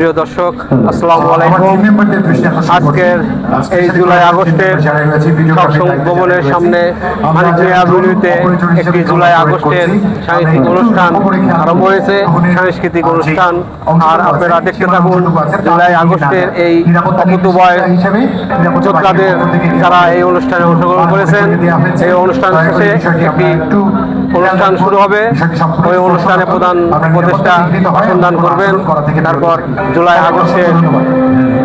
প্রিয় দর্শক, আসসালামু আলাইকুম। আজকের এই জুলাই আগস্টের সৎসঙ্গ ভবনের সামনে মিয়া একটি জুলাই আগস্টের সাংস্কৃতিক অনুষ্ঠান আরম্ভ হয়েছে। সাংস্কৃতিক অনুষ্ঠান। আর আপনারা দেখতে থাকুন, জুলাই আগস্টের এই অকুতবয় যোদ্ধাদের যারা এই অনুষ্ঠানে অংশগ্রহণ করেছেন, এই অনুষ্ঠান শেষে একটি অনুষ্ঠান শুরু হবে। ওই অনুষ্ঠানে প্রধান উপদেষ্টা অনুসন্ধান করবেন। তারপর জুলাই আগস্টে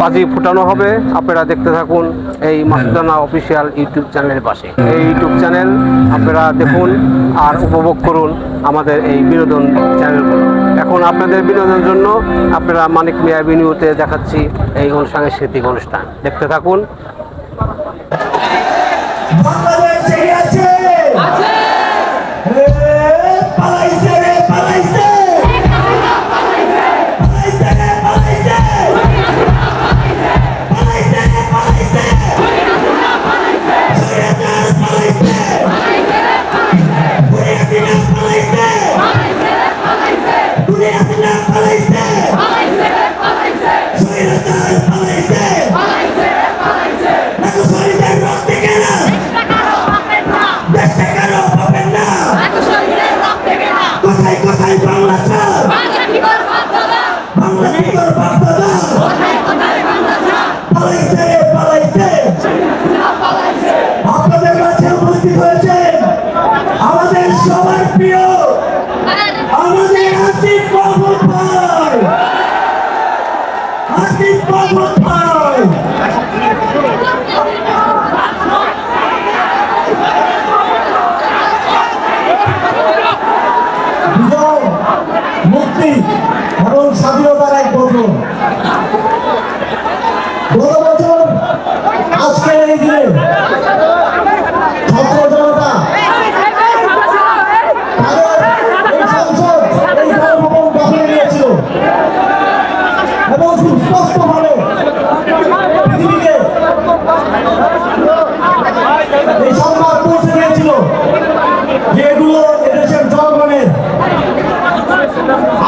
বাজি ফুটানো হবে। আপনারা দেখতে থাকুন এই মাসুদানা অফিসিয়াল ইউটিউব চ্যানেলের পাশে। এই ইউটিউব চ্যানেল আপনারা দেখুন আর উপভোগ করুন আমাদের এই বিনোদন চ্যানেলগুলো। এখন আপনাদের বিনোদনের জন্য আপনারা মানিক মিয়া বিনিউতে দেখাচ্ছি এই সাংস্কৃতিক অনুষ্ঠান। দেখতে থাকুন। কোথায় বাংলা চাল বাংলা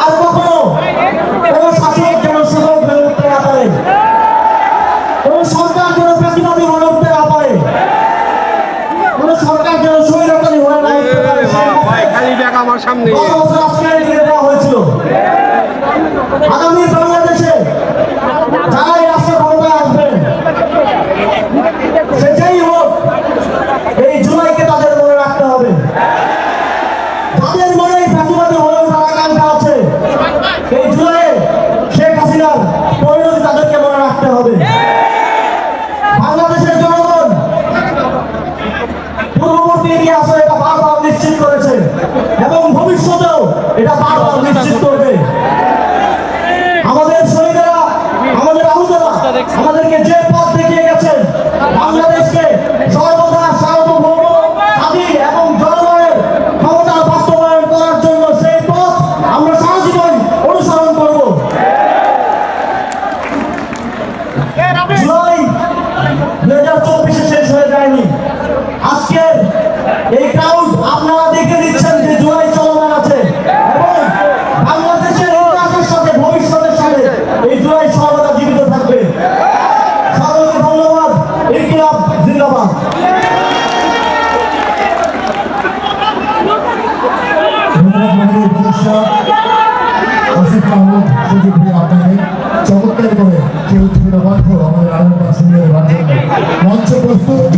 আর কখনো কোন শাসক যেন সুযোগ হয়ে উঠতে না পারে। কোন সরকার যেন বেশিবাদী হয়ে উঠতে না পারে। কোন সরকার যেন স্বৈরাচারী হয়ে না উঠতে পারে। খালি ব্যাগ আমার সামনে। গত দিয়ে দেওয়া হয়েছিল। আগামী আহুদেরা সুযোগ দিয়ে আপনাকে চমৎকার করে কেউ ছিল আমাদের আনন্দ মঞ্চ প্রস্তুত।